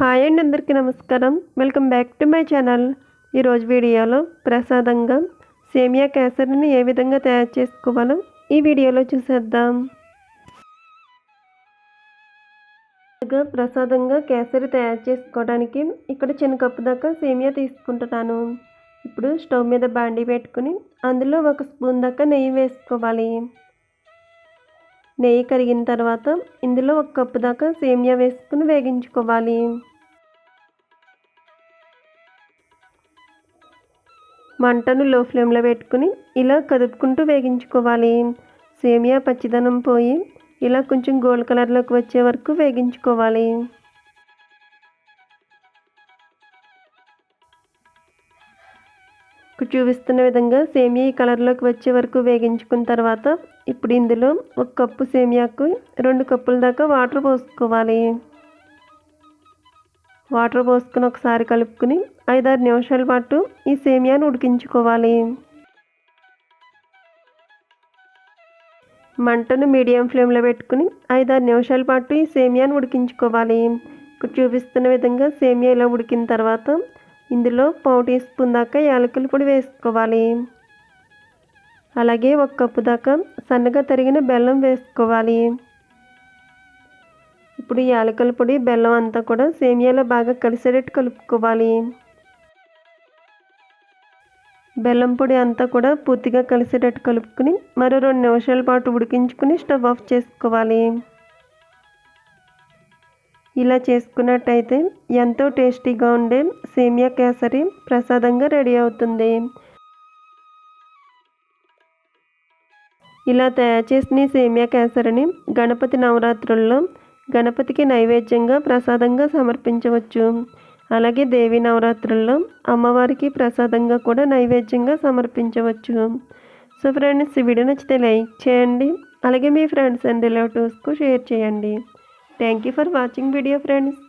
Hi అండి అందరికీ నమస్కారం. Welcome back to my channel. ఈరోజు వీడియోలో ప్రసాదంగా సేమియా కేసరిని ఏ విధంగా తయారు చేసుకోవాలో ఈ వీడియోలో చూసేద్దాం. ప్రసాదంగా కేసరి తయారు చేసుకోవడానికి ఇక్కడ చిన్న కప్పు దాకా సేమియా తీసుకుంటున్నాను. ఇప్పుడు స్టవ్ మీద బాండీ పెట్టుకుని అందులో ఒక స్పూన్ దాకా నెయ్యి వేసుకోవాలి. నెయ్యి కరిగిన తర్వాత ఇందులో ఒక కప్పు దాకా సేమియా వేసుకుని వేగించుకోవాలి. మంటను లో ఫ్లేమ్లో పెట్టుకుని ఇలా కదుపుకుంటూ వేగించుకోవాలి. సేమియా పచ్చిదనం పోయి ఇలా కొంచెం గోల్డ్ కలర్లోకి వచ్చే వరకు వేగించుకోవాలి. చూపిస్తున్న విధంగా సేమియా ఈ కలర్లోకి వచ్చే వరకు వేగించుకున్న తర్వాత ఇప్పుడు ఇందులో ఒక కప్పు సేమియాకు రెండు కప్పుల దాకా వాటర్ పోసుకోవాలి. వాటర్ పోసుకుని ఒకసారి కలుపుకుని ఐదారు నిమిషాల పాటు ఈ సేమియాను ఉడికించుకోవాలి. మంటను మీడియం ఫ్లేమ్లో పెట్టుకుని ఐదారు నిమిషాల పాటు ఈ సేమియాను ఉడికించుకోవాలి. ఇక్కడ చూపిస్తున్న విధంగా సేమియా ఇలా ఉడికిన తర్వాత ఇందులో పావు టీ స్పూన్ దాకా యాలకుల పొడి వేసుకోవాలి. అలాగే ఒక కప్పు దాకా సన్నగా తరిగిన బెల్లం వేసుకోవాలి. ఇప్పుడు యాలకల పొడి బెల్లం అంతా కూడా సేమియాలో బాగా కలిసేటట్టు కలుపుకోవాలి. బెల్లం పొడి అంతా కూడా పూర్తిగా కలిసేటట్టు కలుపుకుని మరో రెండు నిమిషాల పాటు ఉడికించుకుని స్టవ్ ఆఫ్ చేసుకోవాలి. ఇలా చేసుకున్నట్టయితే ఎంతో టేస్టీగా ఉండే సేమియా కేసరి ప్రసాదంగా రెడీ అవుతుంది. ఇలా తయారు చేసిన సేమియా కేసరిని గణపతి నవరాత్రుల్లో గణపతికి నైవేద్యంగా ప్రసాదంగా సమర్పించవచ్చు. అలాగే దేవి నవరాత్రుల్లో అమ్మవారికి ప్రసాదంగా కూడా నైవేద్యంగా సమర్పించవచ్చు. సో ఫ్రెండ్స్ ఈ వీడియో నచ్చితే లైక్ చేయండి. అలాగే మీ ఫ్రెండ్స్ అండ్ రిలేటివ్స్కు షేర్ చేయండి. Thank you for watching video friends.